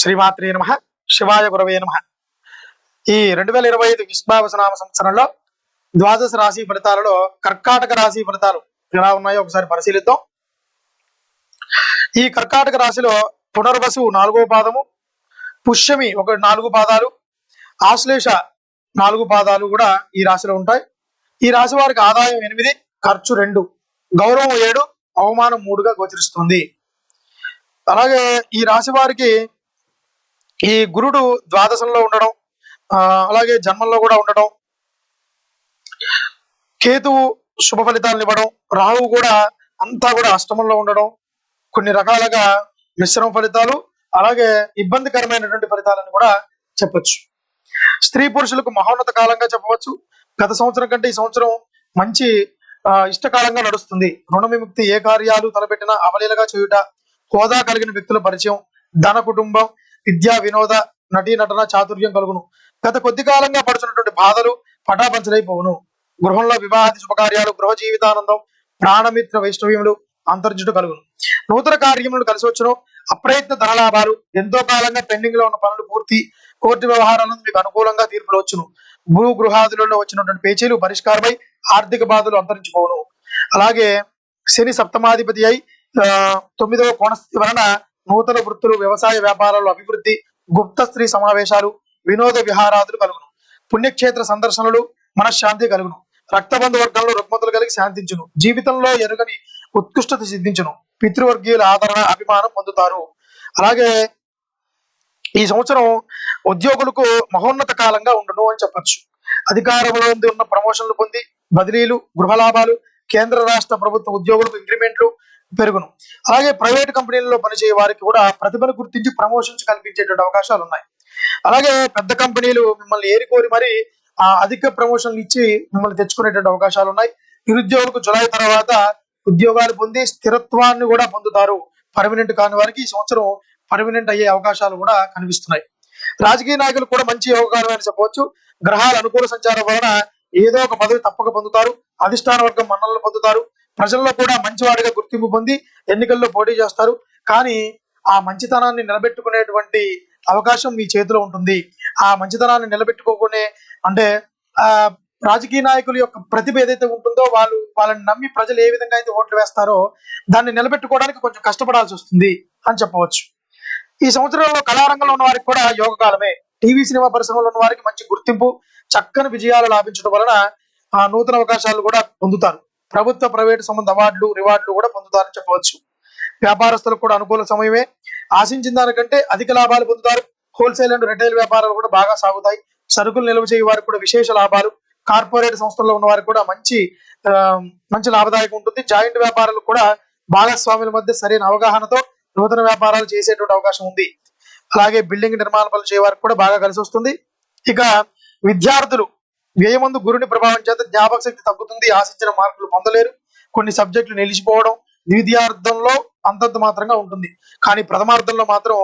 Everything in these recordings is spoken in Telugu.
శ్రీమాత్రే నమ శివాయ గురవే నమ. ఈ రెండు వేల ఇరవై ఐదు విశ్వావసనామ సంవత్సరంలో ద్వాదశ రాశి ఫలితాలలో కర్కాటక రాశి ఫలితాలు ఎలా ఉన్నాయో ఒకసారి పరిశీలిద్దాం. ఈ కర్కాటక రాశిలో పునర్వసు నాలుగో పాదము పుష్యమి ఒక నాలుగు పాదాలు ఆశ్లేష నాలుగు పాదాలు కూడా ఈ రాశిలో ఉంటాయి. ఈ రాశి వారికి ఆదాయం ఎనిమిది ఖర్చు రెండు గౌరవం ఏడు అవమానం మూడుగా గోచరిస్తుంది. అలాగే ఈ రాశి వారికి ఈ గురుడు ద్వాదశంలో ఉండడం అలాగే జన్మంలో కూడా ఉండడం కేతువు శుభ ఫలితాలను ఇవ్వడం రాహువు కూడా అంతా కూడా అష్టమంలో ఉండడం కొన్ని రకాలుగా మిశ్రమ ఫలితాలు అలాగే ఇబ్బందికరమైనటువంటి ఫలితాలను కూడా చెప్పొచ్చు. స్త్రీ పురుషులకు మహోన్నత కాలంగా చెప్పవచ్చు. గత సంవత్సరం కంటే ఈ సంవత్సరం మంచి ఇష్టకాలంగా నడుస్తుంది. రుణ విముక్తి ఏ కార్యాలు తలపెట్టినా అవలీలగా చేయుట హోదా కలిగిన వ్యక్తుల పరిచయం ధన కుటుంబం విద్యా వినోద నటీ నటన చాతుర్యం కలుగును. గత కొద్ది కాలంగా పడుతున్నటువంటి బాధలు పటాపంచలైపోవును. గృహంలో వివాహాది శుభకార్యాలు గృహ జీవితానందం ప్రాణమిత్ర వైష్ణవ్యములు అంతర్జుట కలుగును. నూతన కార్యములు కలిసి వచ్చును అప్రయత్న ధనలాభాలు ఎంతో కాలంగా పెండింగ్లో ఉన్న పనులు పూర్తి. కోర్టు వ్యవహారాలను మీకు అనుకూలంగా తీర్పులు వచ్చును. భూ గృహాదులలో వచ్చినటువంటి పేచీలు పరిష్కారమై ఆర్థిక బాధలు అంతరించిపోవును. అలాగే శని సప్తమాధిపతి అయి తొమ్మిదవ కోణస్థితి వలన నూతన వృత్తులు వ్యవసాయ వ్యాపారాలు అభివృద్ధి గుప్త స్త్రీ సమావేశాలు వినోద విహారాదులు కలుగును. పుణ్యక్షేత్ర సందర్శనలు మనశ్శాంతి కలుగును. రక్తబంధు వర్గంలో రుగ్మతులు కలిగి శాంతించును. జీవితంలో ఎరుగని ఉత్కృష్టత సిద్ధించును. పితృవర్గీయుల ఆదరణ అభిమానం పొందుతారు. అలాగే ఈ సంవత్సరం ఉద్యోగులకు మహోన్నత కాలంగా ఉండును అని చెప్పచ్చు. అధికారంలో ఉంది ఉన్న ప్రమోషన్లు పొంది బదిలీలు గృహ లాభాలు కేంద్ర రాష్ట్ర ప్రభుత్వ ఉద్యోగులకు ఇంక్రిమెంట్లు పెరుగును. అలాగే ప్రైవేట్ కంపెనీలలో పనిచేయే వారికి కూడా ప్రతిభను గుర్తించి ప్రమోషన్స్ కల్పించేటువంటి అవకాశాలు ఉన్నాయి. అలాగే పెద్ద కంపెనీలు మిమ్మల్ని ఏరికోరి మరి ఆ అధిక ప్రమోషన్లు ఇచ్చి మిమ్మల్ని తెచ్చుకునేటువంటి అవకాశాలు ఉన్నాయి. నిరుద్యోగులకు జులై తర్వాత ఉద్యోగాలు పొంది స్థిరత్వాన్ని కూడా పొందుతారు. పర్మనెంట్ కాని వారికి ఈ సంవత్సరం పర్మనెంట్ అయ్యే అవకాశాలు కూడా కనిపిస్తున్నాయి. రాజకీయ నాయకులు కూడా మంచి యోగకాలం అని చెప్పవచ్చు. గ్రహాల అనుకూల సంచారం వలన ఏదో ఒక పదవి తప్పక పొందుతారు అధిష్టాన వర్గం మన్నలను పొందుతారు ప్రజల్లో కూడా మంచివాడిగా గుర్తింపు పొంది ఎన్నికల్లో పోటీ చేస్తారు. కానీ ఆ మంచితనాన్ని నిలబెట్టుకునేటువంటి అవకాశం మీ చేతిలో ఉంటుంది. ఆ మంచితనాన్ని నిలబెట్టుకోకునే అంటే ఆ రాజకీయ నాయకుల యొక్క ప్రతిభ ఏదైతే ఉంటుందో వాళ్ళు వాళ్ళని నమ్మి ప్రజలు ఏ విధంగా అయితే ఓట్లు వేస్తారో దాన్ని నిలబెట్టుకోవడానికి కొంచెం కష్టపడాల్సి వస్తుంది అని చెప్పవచ్చు. ఈ సంవత్సరంలో కళారంగంలో ఉన్న వారికి కూడా యోగ కాలమే. టీవీ సినిమా పరిశ్రమలో ఉన్న వారికి మంచి గుర్తింపు చక్కని విజయాలు లాభించడం వలన ఆ నూతన అవకాశాలు కూడా పొందుతారు. ప్రభుత్వ ప్రైవేటు సంబంధ అవార్డులు రివార్డులు కూడా పొందుతారని చెప్పవచ్చు. వ్యాపారస్తులకు కూడా అనుకూల సమయమే. ఆశించిన దానికంటే అధిక లాభాలు పొందుతారు. హోల్సేల్ అండ్ రిటైల్ వ్యాపారాలు కూడా బాగా సాగుతాయి. సరుకులు నిల్వ చేయ వారికి కూడా విశేష లాభాలు. కార్పొరేట్ సంస్థల్లో ఉన్న వారికి కూడా మంచి మంచి లాభదాయకం ఉంటుంది. జాయింట్ వ్యాపారాలకు కూడా భాగస్వాముల మధ్య సరైన అవగాహనతో నూతన వ్యాపారాలు చేసేటువంటి అవకాశం ఉంది. అలాగే బిల్డింగ్ నిర్మాణ పనులు చేయ వారికి కూడా బాగా కలిసి వస్తుంది. ఇక విద్యార్థులు వ్యయమందు గురుని ప్రభావం చేత జ్ఞాపక శక్తి తగ్గుతుంది. ఆశించిన మార్కులు పొందలేరు. కొన్ని సబ్జెక్టులు నిలిచిపోవడం ద్వితీయార్థంలో అంతంత మాత్రంగా ఉంటుంది. కానీ ప్రథమార్థంలో మాత్రం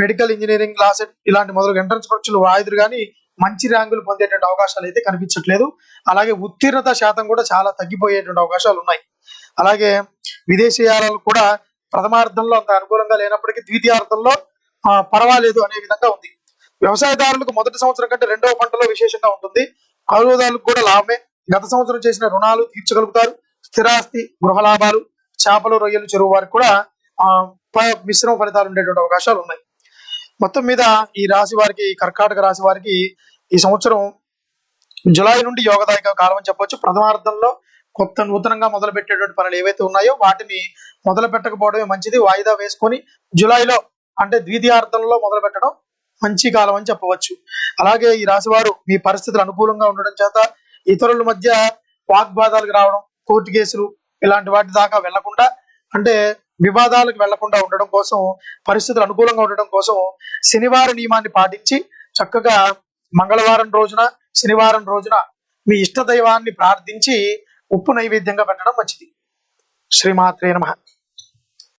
మెడికల్ ఇంజనీరింగ్ క్లాస్ ఇలాంటి మొదలు ఎంట్రన్స్ పరీక్షలు వాయిదురు కానీ మంచి ర్యాంకులు పొందేటువంటి అవకాశాలు అయితే కనిపించట్లేదు. అలాగే ఉత్తీర్ణత శాతం కూడా చాలా తగ్గిపోయేటువంటి అవకాశాలు ఉన్నాయి. అలాగే విదేశీయాలు కూడా ప్రథమార్థంలో అంత అనుకూలంగా లేనప్పటికీ ద్వితీయార్థంలో పర్వాలేదు అనే విధంగా ఉంది. వ్యవసాయదారులకు మొదటి సంవత్సరం కంటే రెండవ పంటలో విశేషంగా ఉంటుంది. కౌలుదారులకు కూడా లాభమే. గత సంవత్సరం చేసిన రుణాలు తీర్చగలుగుతారు. స్థిరాస్తి గృహ లాభాలు చేపలు రొయ్యలు చెరువు వారికి కూడా ఆ, మిశ్రమ ఫలితాలు ఉండేటువంటి అవకాశాలు ఉన్నాయి. మొత్తం మీద ఈ రాశి వారికి కర్కాటక రాశి వారికి ఈ సంవత్సరం జులై నుండి యోగదాయక కాలం చెప్పవచ్చు చెప్పొచ్చు. ప్రథమార్థంలో కొత్త నూతనంగా మొదలు పెట్టేటువంటి పనులు ఏవైతే ఉన్నాయో వాటిని మొదలు పెట్టకపోవడమే మంచిది. వాయిదా వేసుకొని జులైలో అంటే ద్వితీయార్థంలో మొదలు పెట్టడం మంచి కాలం అని చెప్పవచ్చు. అలాగే ఈ రాశివారు మీ పరిస్థితులు అనుకూలంగా ఉండడం చేత ఇతరుల మధ్య వాగ్వాదాలకు రావడం కోర్టు కేసులు ఇలాంటి వాటి దాకా వెళ్ళకుండా అంటే వివాదాలకు వెళ్ళకుండా ఉండడం కోసం పరిస్థితులు అనుకూలంగా ఉండడం కోసం శనివారం నియమాన్ని పాటించి చక్కగా మంగళవారం రోజున శనివారం రోజున మీ ఇష్ట దైవాన్ని ప్రార్థించి ఉప్పు నైవేద్యంగా పెట్టడం మంచిది. శ్రీమాత్రే నమ.